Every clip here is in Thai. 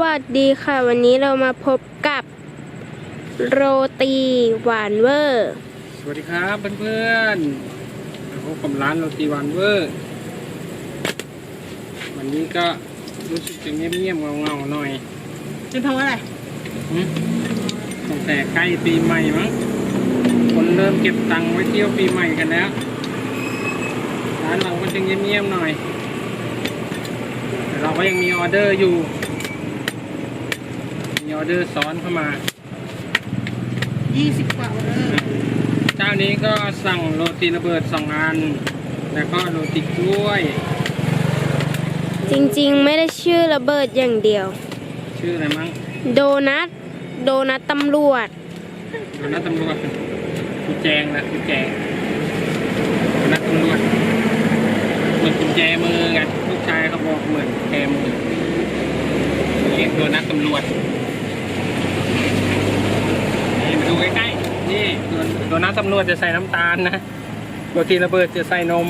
วัสดีค่ะ วันนี้เรามาพบกับโรตีหวานเวอร์ สวัสดีครับเพื่อนๆมาพบกับร้านโรตีวันเวอร์ วันนี้ก็รู้สึกจะเงียบๆเงาๆหน่อยเป็นเพราะอะไรหึตั้งแต่ใกล้ปีใหม่มั้งคนเริ่มเก็บตังค์ไว้เที่ยวปีใหม่กันแล้วร้านเราก็จะเงียบๆหน่อยแต่เราก็ยังมีออเดอร์อยู่มี ออเดอร์ซ้อนเข้ามา 20 กว่าออเดอร์เจ้านี้ก็สั่งโรตีระเบิดสองอัน แล้วก็โรตีกล้วย จริงๆ ไม่ได้ชื่อระเบิดอย่างเดียว ชื่ออะไรมั้งโดนัทโดนัทตำรวจโดนัทตำรวจกุญแจงนะกุญแจโดนัทตำรวจเหมือนกุญแจมือไงลูกชายเขาบอกเหมือนกุญแจมือเรียกโดนัทตำรวจนี่มา ดูใกล้ๆ นี่โดนโดนัทตำรวจจะใส่น้ำตาลนะโรตีระเบิดจะใส่นม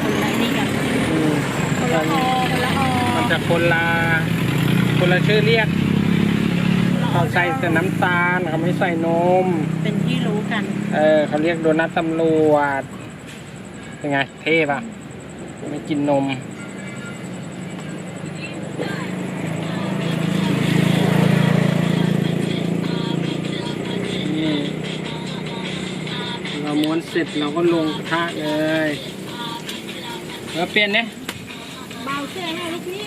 คนไรนี่กันอืมคนละออคนละออมันจะคนละคนละชื่อเรียกเขาใส่แต่น้ำตาลเขาไม่ใส่นม เป็นที่รู้กัน เออเขาเรียกโดนัทตำรวจเป็นไงเท่ปะไม่กินนม นี่ เราม้วนเสร็จเราก็ลงกระทะเลยแล้วเปลี่ยนเนี่ยเบาเสียงให้ลูกพี่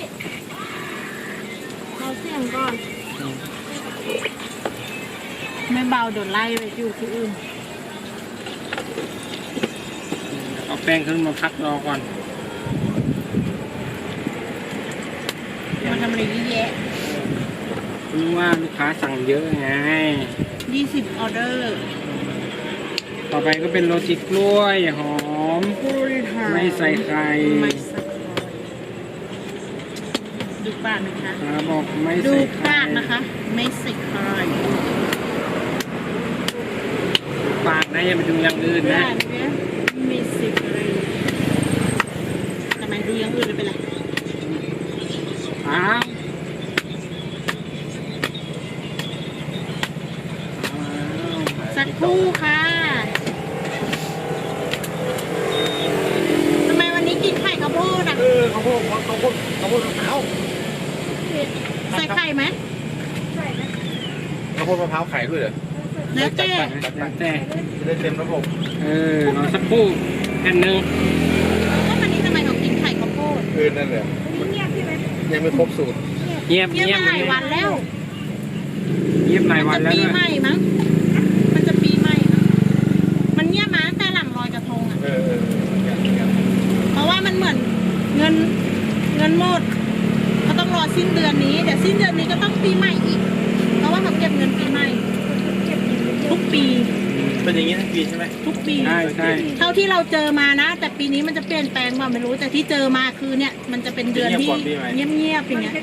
เบาเสียงก่อน ไม่เบาโดนไล่ไปอยู่ที่อื่นเอาแป้งขึ้นมาพักรอก่อนมันทำอะไรเยอะแยะรู้ว่าลูกค้าสั่งเยอะไง20ออเดอร์ ต่อไปก็เป็นโรตีกล้วยหอมไม่ใส่ไข่ไม่ใส่ไข่ดูปากนะคะตาบอกไม่ดูใส่ไข่ปากนะคะ ไม่ใส่ไข่ปากนะอย่าไปดูอย่างอื่นนะ ปากเนี่ยไม่ใส่ไข่ทำไมดูอยังอื่นเลยเป็นไรอ้าวอ้าว สักครู่ค่ะทำไมวันนี้กินไข่ข้าวโพดอะ เออเขาพูดเขาพูด เขาพูดมะพร้าวใส่ไข่ไหมเขาพูดมะพร้าวไข่ด้วยเหรอแล้วแต่แล้วแต่จะได้เต็มระบบเออรอสักครู่แผ่นหนึ่งว่าวันนี้ทำไมเขากินไข่ข้าวโพดคืนนั่นแหละยังไม่ครบสูตรเงียบเยี่ยเงียบมหลายวันแล้วเงียบหลายวันจะแล้วปีด้วยใหม่มั้ง มันจะปีใหม่มั้ง มันเงียบมาตั้งแต่หลังลอยกระทงอะ เออเออ เพราะว่ามันเหมือนเงินเงินหมดก็ต้องรอสิ้นเดือนนี้เดี๋ยวสิ้นเดือนนี้ก็ต้อง ปีใหม่อีก เพราะว่าเขาเก็บเงินปีใหม่ ทุกปี เป็นอย่างนี้ทั้งปีใช่ไหมทุกปี ใช่ใช่เท่าที่เราเจอมานะ แต่ปีนี้มันจะเปลี่ยนแปลงมาไม่รู้ แต่ที่เจอมาคือเนี่ย มันจะเป็นเดือนที่เงียบๆอย่างเงี้ย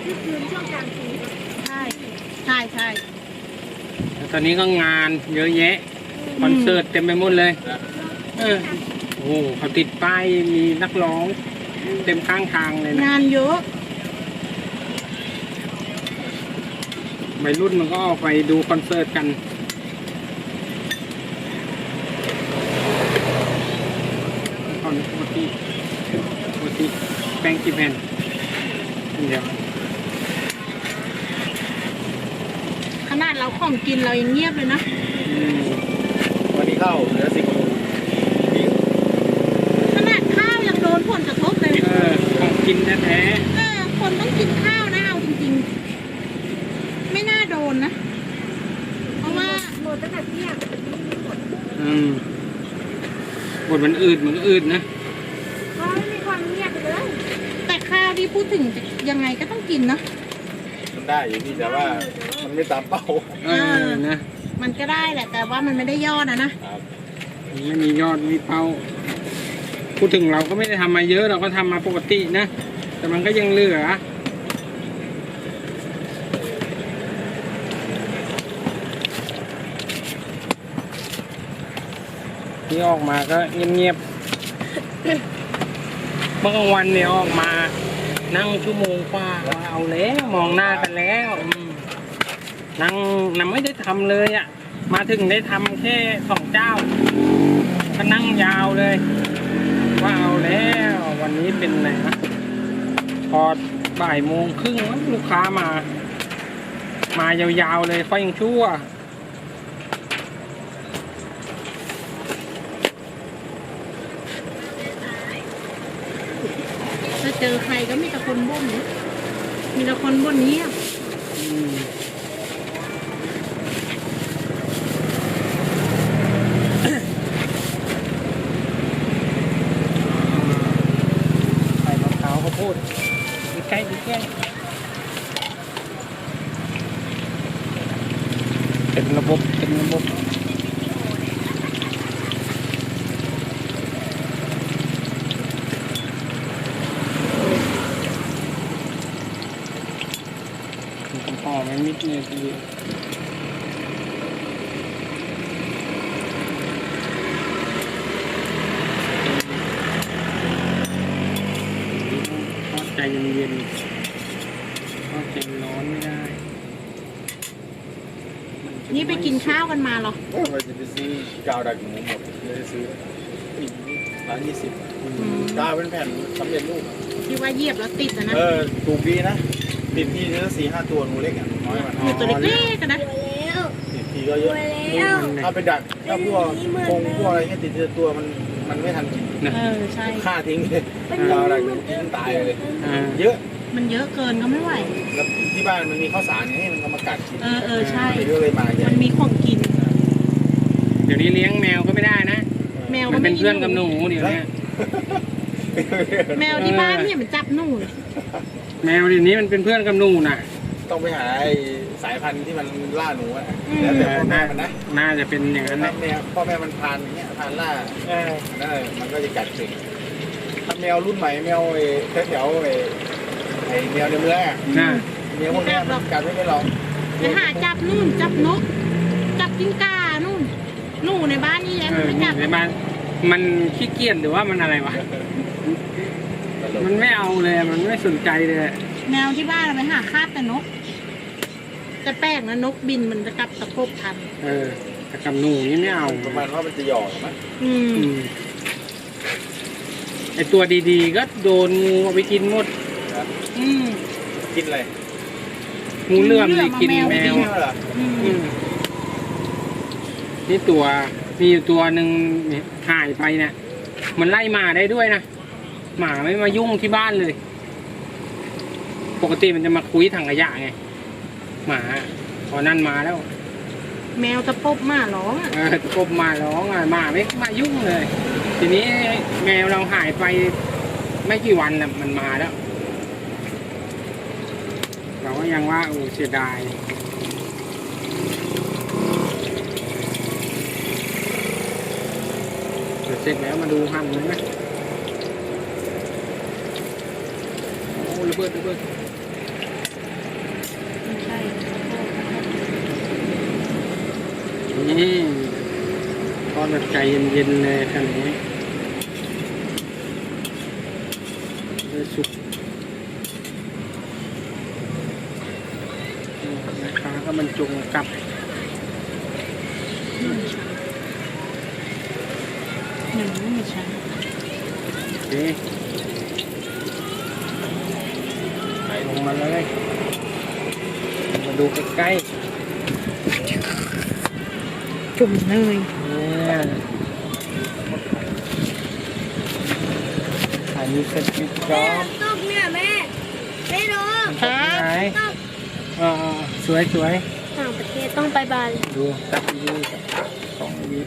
ใช่ใช่ใช่แล้วตอนนี้ก็งานเยอะแยะคอนเสิร์ตเต็มไปหมดเลยเออโอ้โหเขาติดป้ายมีนักร้อง เต็มข้างทางเลยนะ งานเยอะ วัยรุ่นมันก็ออกไปดูคอนเสิร์ตกันก่อนปกติปกติแป้งกี่แผ่นเดี๋ยวขนาดเราของกินเรายังเงียบเลยนะ อืมวันนี้เข้าเหลือสิบขนาดข้าวยังโดนผลกระทบเลยเออของกินแท้เออคนต้องกินข้าวนะเอาจริงๆ ไม่ น่าโดนนะ เพราะว่าๆอืมบทมันอืดมันก็อืดนะแต่ข้าวที่พูดถึงยังไงก็ต้องกินเนอะมันได้อยู่พี่แต่ว่ามันไม่ตามเป้าเออนะมันก็ได้แหละ แต่ว่ามันไม่ได้ยอดนะนะครับมันไม่มียอดมีเป้า พูดถึงเราก็ไม่ได้ทำมาเยอะเราก็ทำมาปกตินะ แต่มันก็ยังเหลือ ที่ออกมาก็เงียบๆ เมื่อกลางวันเนี่ยออกมา นั่งชั่วโมงกว่าว่าเอาแล้วมองหน้ากันแล้วนั่งนั่งไม่ได้ทำเลยอะ มาถึงได้ทำแค่สองเจ้า ก็นั่งยาวเลย ว่าเอาแล้ว วันนี้เป็นไงนะพอบ่ายโมงครึ่งมั้งลูกค้ามา มายาวๆเลยค่อยยังชั่ว ถ้าเจอใครก็มีแต่คนบ่นมีแต่คนบ่นเงียบใส่มะพร้าวข้าวโพดใกล้ๆใกล้เป็นระบบเป็นระบบมัน นี่ยทีเดียวทอดใจเย็นๆทอดใจร้อนไม่ได้ นี่ไปกินข้าวกันมาเหรอโอ้ยจะไปซื้อกาวดักหมูหมดเลยซื้ออีกร้านยี่สิบกาวเป็นแผ่นสำเร็จรูปที่ว่าเหยียบแล้วติดอะนะ เออถูกดีนะ ติดทีเนื้อสี่ห้าตัวหนูเล็กอะน้อยกว่าหนูตัวเล็กๆกันนะติดทีก็เยอะถ้าไปดักถ้าพวกคงพวกอะไรเงี้ยติดทีละตัวมันมันไม่ทันกินเออใช่ฆ่าทิ้งเลยกาวดักหนูทิ้งตายเลยอ่าเยอะมันเยอะเกินก็ไม่ไหวแล้วที่บ้านมันมีข้าวสารไงมันก็มากัดกินเออเออใช่เยอะเลยมาเยมัอะนมีของกิน เดี๋ยวนี้เลี้ยงแมวก็ไม่ได้นะ แมวมัก็นไม่เป็นกิเพื่อนกับหนูเดี๋ยวนี้แมวที่บ้านเนี่ยมันจับหนู แมวเดี๋ยวนี้มันเป็นเพื่อนกับหนูน่ะต้องไปหาไอ้สายพันธุ์ที่มันล่าหนูอะแล้วแต่พ่อแม่มันนะน่าจะเป็นอย่างนั้นถ้านะแมวพ่อแม่มันพานอย่างเงี้ยพานล่าเออนั่นแหละมันก็จะกัดเก่งถ้าแมวรุ่นใหม่แมวไอ้แถวๆไอ้ไอ้แมวในเมืองอะน่าแมวพวกเนี้ยมันกัดไม่เป็นหรอกไปหาจับนู่นจับนก จับกิ้งก่านู่นหนูในบ้านนี่แหละเอมันอไม่จับในบ้านมันขี้เกียจหรือว่ามันอะไรวะ ตลกมันไม่เอาเลย มันไม่สนใจเลย แมวที่บ้านเราไปหาคาบแต่นก แต่แป้งนะนกบินมันจะกลับตะคบทัน เออแต่กับหนูนี่ไม่เอาประมาณว่ามันจะหยอกมั้งอืม อืมไอตัวดีๆ ก็โดนงูเอาไปกินหมดครับอืม กินอะไรงูเลื่อมเลยกินแมกินวแมวเหรออืมอืมนี่ตัวมีอยู่ตัวหนึ่งเนี่ยหายไปเนี่ยมันไล่หมาได้ด้วยนะ หมาไม่มายุ่งที่บ้านเลย ปกติมันจะมาคุยถังขยะไง หมาพอนั่นมาแล้วแมวตะปบหมาร้องอะเออกบมาร้องอะหมาไม่มายุ่งเลย ทีนี้แมวเราหายไปไม่กี่วันน่ะมันมาแล้ว เราก็ยังว่าโอ้เสียดายเดี๋ยวเสร็จแล้วมาดูหั่นเลยนะโอ้ ระเบิดระเบิดไม่ใช่นี่ทอดแบบใจเย็นๆเลยขนาดนี้เลยสุกแม่ค้าก็บรรจงกลับหนึ่งไม่ใช่โอเคใส่ลงมาเลย มา ดูใกล้จุ่มเนยๆเนี่ยอันนี้เสร็จปิดจอบตกเนี่ยแม่ไม่รู้ไหนเออสวยสวยต่างประเทศต้องไปบาหลีๆดูตัดดูสองดี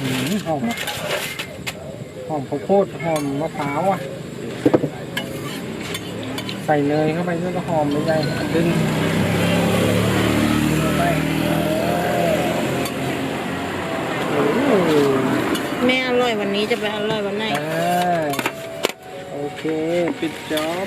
หืมหอมหอมข้าวโพดหอมมะพร้าวอะใส่เนยเข้าไปด้วยก็หอมไม่ได้ดึงไปโหแม่อร่อยวันนี้จะไปอร่อยวันไหนโอเค ปิดจ็อบ